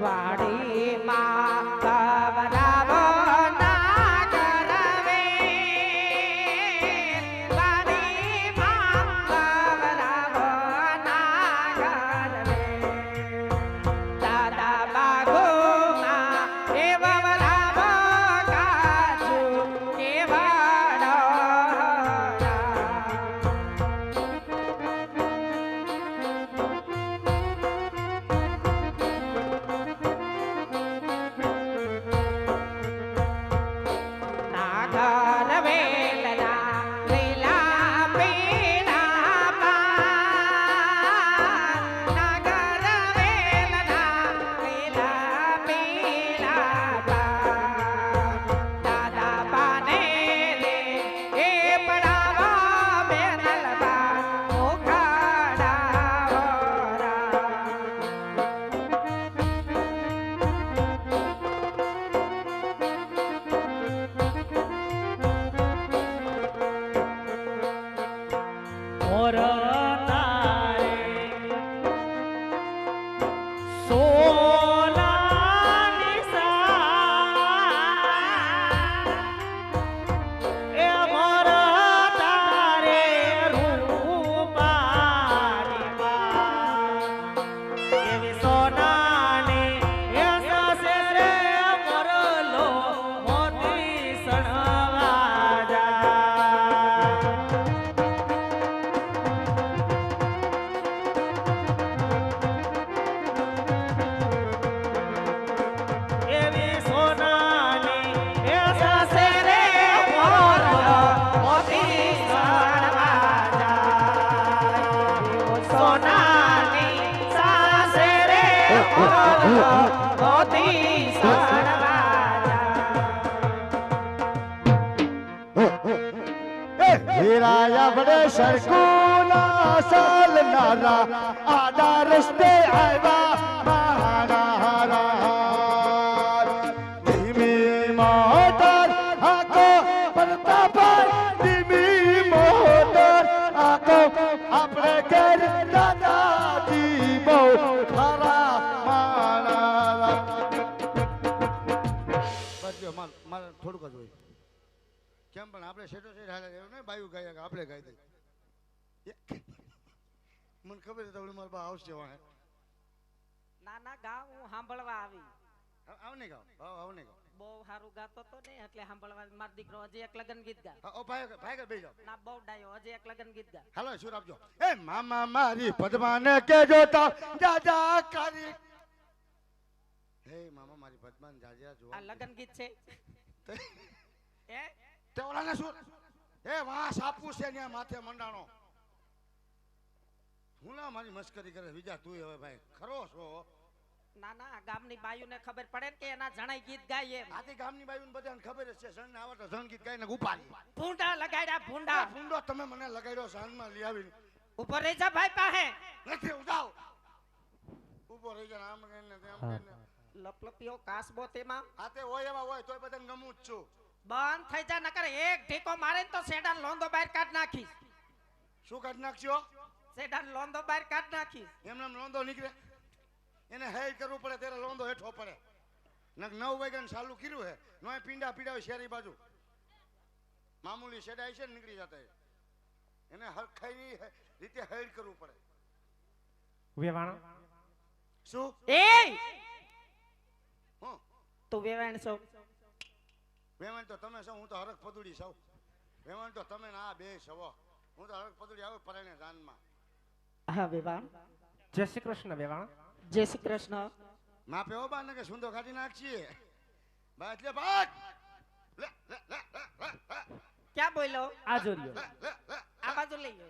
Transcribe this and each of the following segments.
વાડીમાં કવરાવો そう。ابڑے شرکونا سال نارا آدھا رشتے عیبہ કેમ પણ આપણે સેટો સેટ હાલે એવું નહીં? બાયું ગાય આપણે ગાઈ દઈએ મને ખબર તમને મારા બા આવશે વાહે. ના ના ગાવ હું સાંભળવા આવી. આવ આવ નહીં ગાઓ આવ ગાઓ બહુ સારું ગાતો તો ને એટલે સાંભળવા માર દીકરો હજી એક લગન ગીત ગા ઓ ભાઈ ભાઈ બે બેજો ના બહુ ડાયો હજી એક લગન ગીત ગા હાલો સુર આપજો એ મામા મારી પદ્માને કે જોતા જાજા કરી. હે મામા મારી પદ્માને જાજા આ લગન ગીત છે. એ તે ઓલાને શું? એ વાસ સાપુ છે ને માથે મંડાણો. હું ના મારી મસ્કરી કરે બીજા તું હવે ભાઈ ખરો છો? ના ના ગામની બાયુને ખબર પડે ને કે એના જણાય ગીત ગાય એમ. આથી ગામની બાયુને બધાને ખબર છે સણ આવે તો જણ ગીત ગાઈને ઉપાડી ભૂંડા લગાડ્યા ભૂંડા. ફૂંડો તમે મને લગાડ્યો સાંજમાં લઈ આવીને. ઉપર રહી જા ભાઈ પાસે. નથી ઉજાવ ઉપર રહી જા આમ કરીને તેમ કરીને. લપલપીઓ કાસબો તેમાં. આતે હોય એવા હોય તોય બધાને ગમું જ છું. બંધ થઈ જા નકર એક ઢીકો મારે તો સેડાન લોંદો બહાર કાઢ નાખીશ. શું કાઢ નાખશો સેડાન લોંદો બહાર કાઢ નાખીશ. એમને એમ લોંદો નીકળે. એને હે કરવું પડે ત્યારે લોંદો હેઠો પડે. નક નવ વાગ્યાને ચાલુ કર્યું હે નોય પીંડા પીડાવે શેરી બાજુ. મામૂલી સેડાય છે ને નીકળી જતા એને હરખાઈ રીતે હેડ કરવું પડે. વેવાણા શું? એ! હું? તું વેવાણ છો. વેમણ તો તમે છો હું તો હરખ પદુડી સૌ વેમણ તો તમે ના બે સવો હું. તો હરખ પદુડી આવે પરાણે જાનમાં હા વેવાણ. જય શ્રી કૃષ્ણ વેવાણા. જય શ્રી કૃષ્ણ. માપે હો બા કે સુંદો કાઢી નાખીએ. બા એટલે ભાગ. લે લે લે લે લે લે. ક્યાં બોલ્યો? આ જો લ્યો આ બાજુ લઈ લો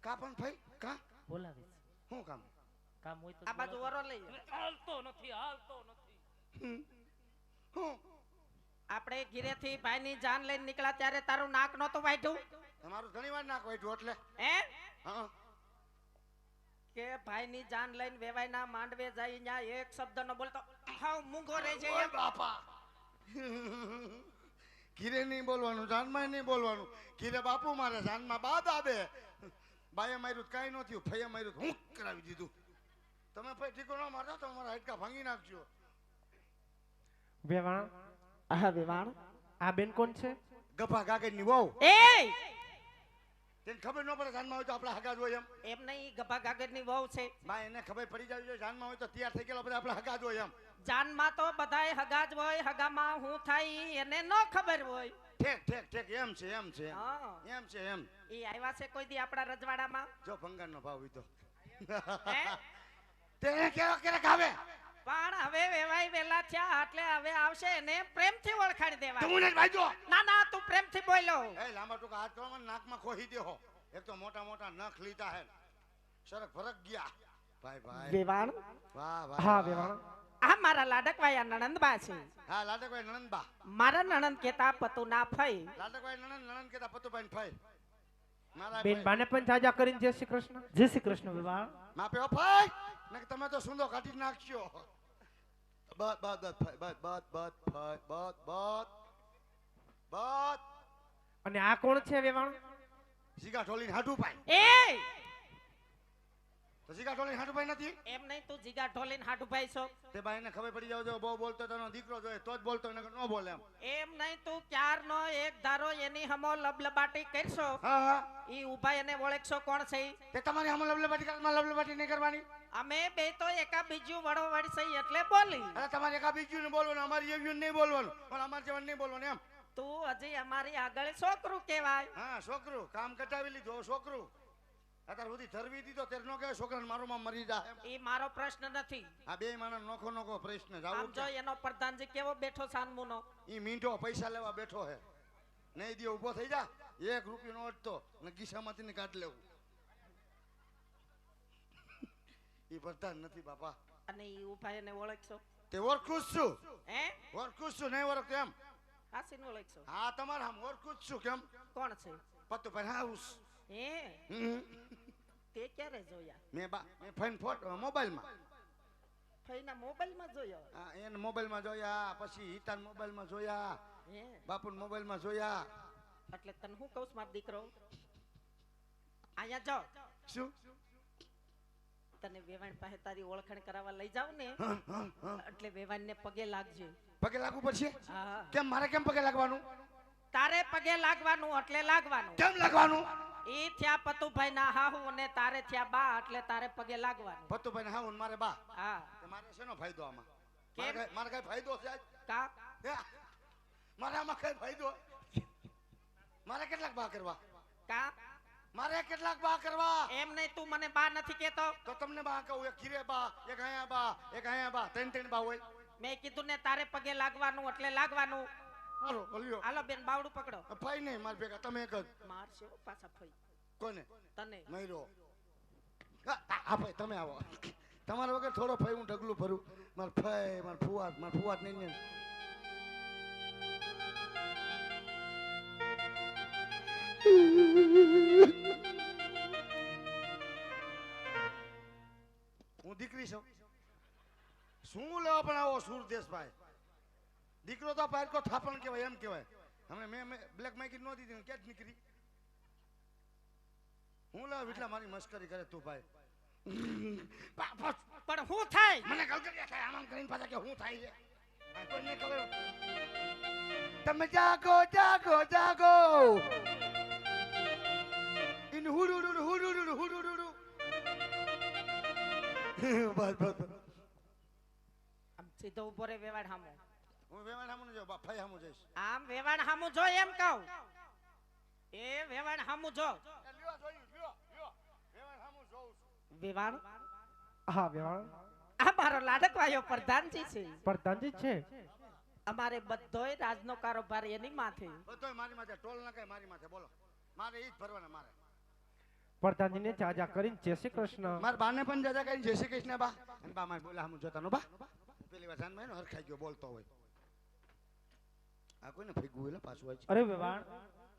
કા પણ ભાઈ? કા? બોલાવે છે. શું કામ? કામ હોય તો આ બાજુ વરો લઈ હાલતો નથી હાલતો નથી. હું? આપણે ઘીરેથી ભાઈની જાન લઈને નીકળ્યા ત્યારે તારું નાક નહોતું વાઢ્યું? તમારું ઘણી વાર નાક વાઢ્યું એટલે. હે? હા. કે ભાઈની જાન લઈને વેવાઈના માંડવે જાય ત્યાં એક શબ્દ ન બોલતો હાવ મૂંગો રહી જાય બાપા. ઘીરે નહીં બોલવાનું જાનમાં નહીં બોલવાનું. ઘીરે બાપુ મારે જાનમાં બાદ આવે. બાએ માર્યું કઈ કાંઈ ન થયું. ફઈએ માર્યું હું કરાવી દીધું. તમે ફરી ઠીકો ન મારતા તો મારા હાડકા ભાંગી નાખજો. વેવાણ હા વિમાન આ બેન કોણ છે? ગભા ગાગરની વહુ. એ તેને ખબર ન પડે જાનમાં હોય તો આપણે હગા જોઈએ એમ. એમ નહીં ગભા ગાગરની વહુ છે. માં એને ખબર પડી જાય જાનમાં હોય તો તૈયાર થઈ ગયેલા બધા આપણે હગા જોઈએ એમ. જાનમાં તો બધાય હગા જ હોય હગામાં હું થાય એને ન ખબર હોય. ઠેક ઠેક ઠેક એમ છે એમ છે એમ. હા. એમ છે એમ. એ આવ્યા છે કોઈ દી આપણા રજવાડામાં? જો ભંગારનો ભાવ વીધો તેને કેવો ક્યારેક આવે? પણ હવે વેવાય વેલા થયા એટલે હવે આવશે ને પ્રેમથી ઓળખાણી દેવા. તું ને ભાઈજો ના ના તું પ્રેમથી બોલો. એ લાંબા ટૂંકા હાથ કરવામાં નાકમાં ખોહી દેહો એક તો મોટા મોટા નખ લીધા હે સરક ફરક ગયા. ભાઈ ભાઈ. વેવાણ? વાહ વાહ હા. વેવાણ. આ મારા લાડકવાયા નણંદબા છે. હા લાડકવાય નણંદબા. મારા નણંદ કેતા પતુ ના ફઈ. લાડકભાઈ નણંદ નણંદ કેતા પતુભાઈ ને ફઈ. મારા બેન બાને પણ સાજા કરીને જય શ્રી કૃષ્ણ. જય શ્રી કૃષ્ણ વિવાહ માપે ઓ ફાઈ. મેં તમે તો સુંદો કાઢી જ નાખશો બસ બસ but, but, but, but, but, but, but, બસ બસ અને આ કોણ છે વેવાણ? જીગા ઢોલીને હાટુ પાઈ એ તો જીગા ઢોલીને હાટુ પાઈ નથી? એમ નહીં તું જીગા ઢોલીને હાડુભાઈ છો. તે ભાઈને ખબર પડી જાવ જો બહુ બોલતો તનો દીકરો જોઈએ તો જ બોલતો નકર નો બોલે એમ. એમ નહીં તું ક્યારનો એક ધારો એની હમો લબલબાટી કરશો? હા હા. ઈ ઊભા એને ઓળખશો કોણ છે તે તમારી હમો લબલબાટી કરવામાં લબલબાટી નહીં કરવાની? અમે બે તો એકા બીજું વડો સહી એટલે બોલી. અરે તમારે એકા બીજું ને બોલવાનું અમારી એવ્યું નહીં બોલવાનું પણ અમારે જેવા નહીં બોલવાનું એમ? તું હજી અમારી આગળ છોકરું કહેવાય. હા છોકરું કામ કટાવી લીધું છોકરું. અત્યારે સુધી ધરવી દીધો ત્યારે નો કહેવાય છોકરાને મારો માં મરી જાય એ મારો પ્રશ્ન નથી. આ બે માણસ નોખો નોખો પ્રશ્ન આમ જાવું જો એનો પ્રધાનજી કેવો બેઠો સાનમુનો. ઈ મીંઢો પૈસા લેવા બેઠો હે નહીં દે ઊભો થઈ જા. એક રૂપિયો નો અટતો ને ગીસામાંથી ને કાઢ લેવું. ઈ વરદાન નથી બાપા. અને એ ઊભા એને ઓળખશો. તે ઓળખું છું. હે? ઓળખું છું નહીં ઓળખતો એમ. હાસીને ઓળખશો. હા તમારે આમ ઓળખું છું કેમ? કોણ છે? પત્તુ ભાઈ હાઉસ હે? તે ક્યારે જોયા? મેં બા મેં ફાઈન ફોટો મોબાઈલમાં. ફઈના મોબાઈલમાં જોયો હા, એને મોબાઈલમાં જોયા પછી હિતાન મોબાઈલમાં જોયા હે? બાપુન મોબાઈલમાં જોયા. એટલે તને હું કહું છું મારો દીકરો? અહીંયા જાઓ. શું? તને વેવાણ પાસે તારી ઓળખાણ કરાવવા લઈ જાવ ને. એટલે વેવાણ ને પગે લાગજે. પગે લાગવું પડશે? કેમ મારે કેમ પગે લાગવાનું? તારે પગે લાગવાનું એટલે લાગવાનું. કેમ લાગવાનું? એ થયા પતુભાઈ ના હાહુ અને તારે થયા બા એટલે તારે પગે લાગવાનું. પત્તુભાઈ હા મારે બા? હા. મારે શેનો ફાયદો આમાં? મારે કઈ- ફાયદો છે કા? મારે આમાં કઈ ફાયદો? મારે કેટલાક બા કરવા? કા? મારે કેટલાક બા કરવા? એમ નહીં તું મને બા નથી કેતો તો તમને બા કહું એક ખીરે બા એક અહીંયા બા એક અહીંયા બા ત્રણ ત્રણ બા હોય. મેં કીધું ને તારે પગે લાગવાનું એટલે લાગવાનું. હાલો બોલ્યો હાલો બેન બાવડું પકડો. ફઈ નહીં મારે ભેગા તમે એક જ. મારશે પાછા ફઈ કોને? તને. મયરો. હા ફઈ તમે આવો. તમારા વગર થોડો ફઈ હું ઢગલું ભરું. માર ફઈ માર ફુવાત માર ફુવાત નહીં ને હું દીકરી છું. શું લેવા પણ આવો સુરદેશભાઈ દીકરો તો પારકો થાપણ કહેવાય એમ કહેવાય. હમણે મેં બ્લેક માઇકી નો દીધી ક્યાં જ નીકળી? હું લાવ એટલા મારી મસ્કરી કરે તું ભાઈ. પણ હું થાય? મને ગલગલિયા થાય આમ આમ કરીને પાછા કે હું થાય છે? કોઈને ખબર? તમે જાગો જાગો જાગો. ઇન હુડુડુડુ હુડુડુડુ હુડુડુડુ બસ બસ બસ. આમ સીધો ઊભો રે વેવાણ હામો. હું વેવાણ સામું જો ફાઈ સામું જઈશ. આમ વેવાણ હામું જો એમ કહું. એ વેવાણ હામું જો. લ્યો જોયું લ્યો લ્યો. વેવાણ સામું જોઉં છું. હા વેવાણ. આ મારો લાડકવાયો પ્રધાનજી છે. પ્રધાનજી છે? અમારે બધોય રાજનો કારોબાર એની માથે. બધોય મારી માથે ટોલ ના કઈ મારી માથે બોલો. મારે ઈ જ ભરવાના મારે. પ્રધાનજીને જાજા કરીને જય શ્રી કૃષ્ણ. માર બાને પણ જાજા કઈ જય શ્રી કૃષ્ણ બા. અને બા મારે બોલા હું જોતાનો બા. પેલી વાર જાનમાં એનો હરખાઈ ગયો બોલતો હોય. આ કોઈને ફેગું એટલે પાછું હોય અરે વેવાણ.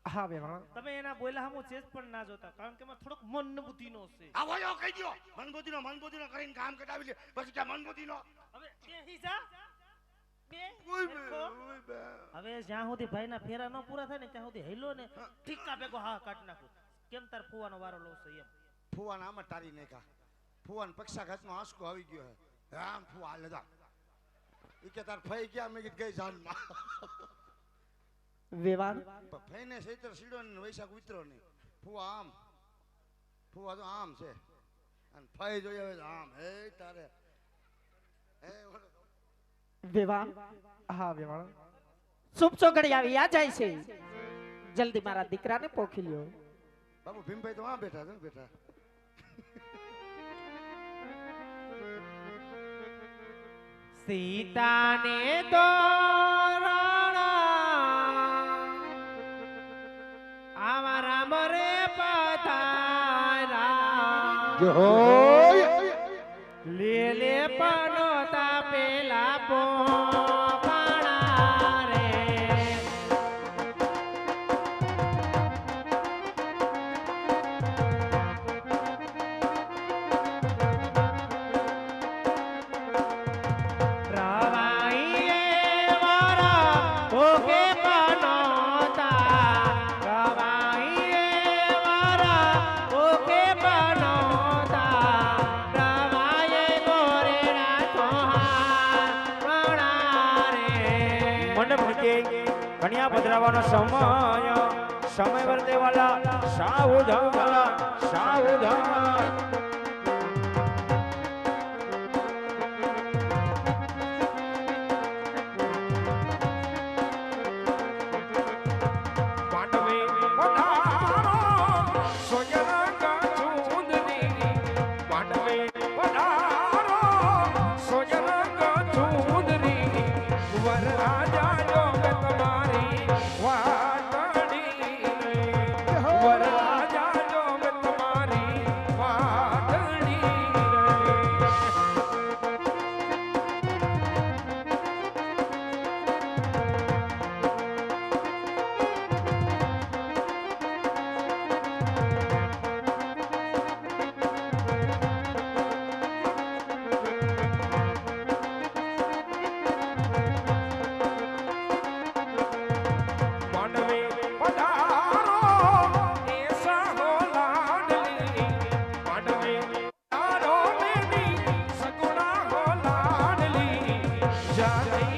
હા વેવાણ. તમે એના બોલા હું ચેસ પણ ના જોતા કારણ કે એમાં થોડોક મન બુદ્ધિનો છે. આ વયો કહી દો. મનબુદ્ધિનો મનબુદ્ધિનો કરીને કામ કટાવી લે. પછી કે મનબુદ્ધિનો? હવે બેહી જા. હવે જ્યાં સુધી ભાઈના ફેરા ન પૂરા થાય ને ત્યાં સુધી હેલો ને ઠીકા ભેગો હા કાઢ નાખું. કેમ તાર ફુવાનો વારો લો છે એમ? ફુવાના આમાં તારી નાખ્યા. ફુવાન પક્ષાઘાતનો આંસકો આવી ગયો હે રામ ફુવા હાલે એ કે તાર ફઈ ગયા મેં કીધું ગઈ જાનમાં વેવાન ફઈને સૈત્ર સીડો ને વૈશાખ ઉતરો નહીં. ફુવા આમ. ફુવા તો આમ છે. અને ફઈ જોઈએ હવે આમ. હે તારે. હે વેવાન હા વેવાન શુભ ઘડી આવી આ જાય છે. જલ્દી મારા દીકરાને પોખી લ્યો. બાપુ ભીમભાઈ તો આ બેઠા છે બેઠા. સીતાને તોરણા આવા રામ રે પધારા. લે લે પનોતા કે કન્યા પધરાવાનો સમય સમય વર્તેવાલા સાવધાન સાવધાન जाने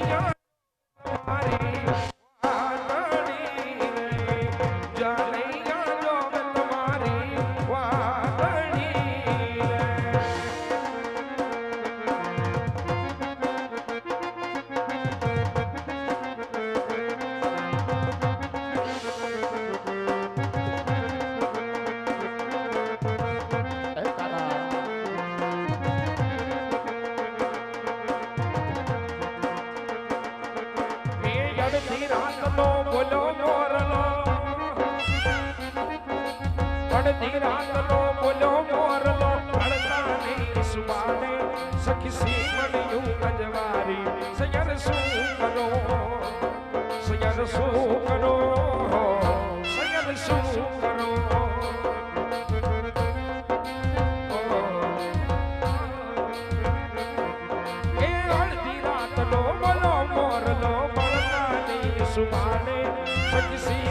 અડધી રાતનો બોલો મોરલો અડતાની સુબાને સખી મળ્યું અજવારી સયર શું કરો સયર શું કરો સયર શું કરો સુમાને સખી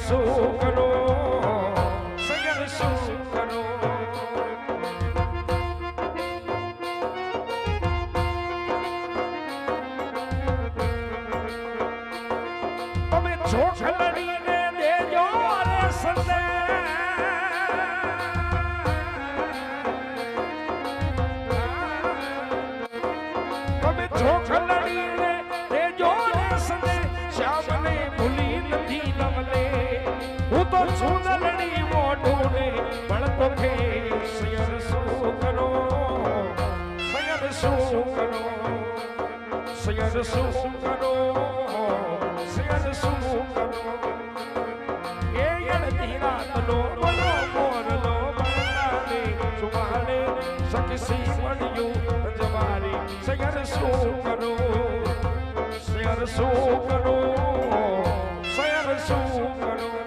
સયર શું સુખનો. સયર શું બળતો કે સયર શું કરો સયર શું કરો સયર શું શું કરો એ શું કરો સયર શું શું કરો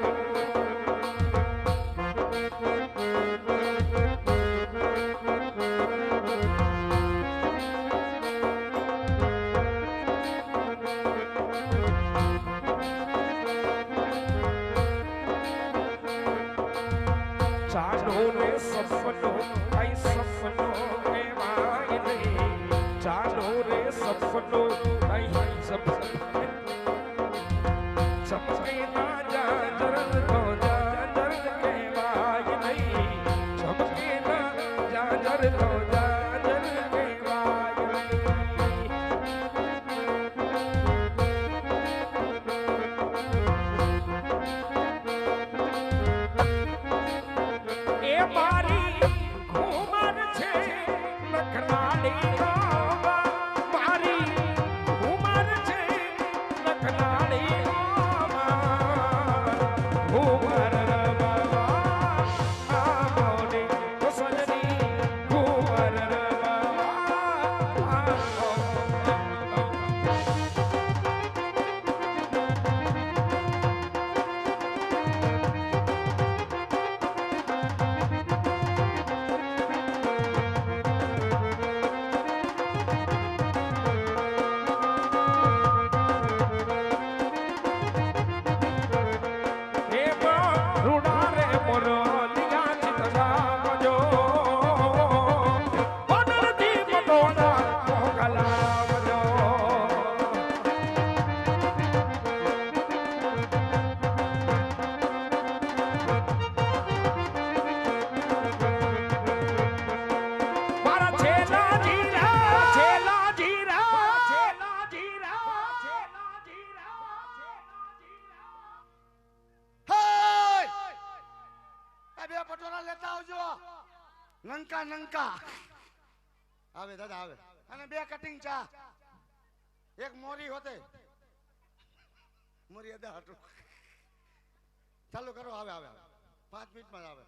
મર્યાદા હટો. ચાલુ કરો, આવે આવે પાંચ મિનિટમાં આવે.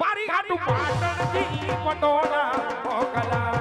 મારી ઘાટું પાટણથી પટોળા મોકલા.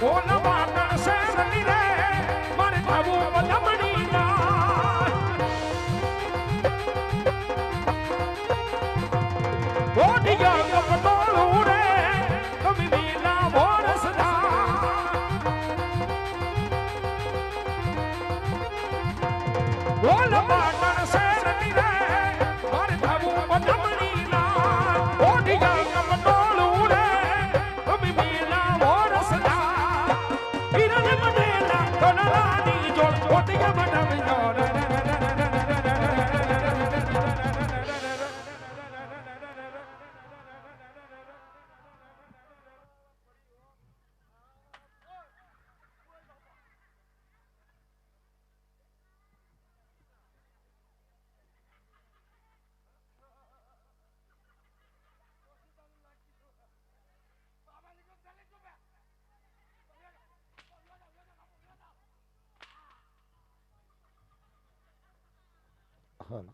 Oh no! ಕಣಲಾದಿ ಜೋಳ ಜೋತಿಯ ಮಠ હાલ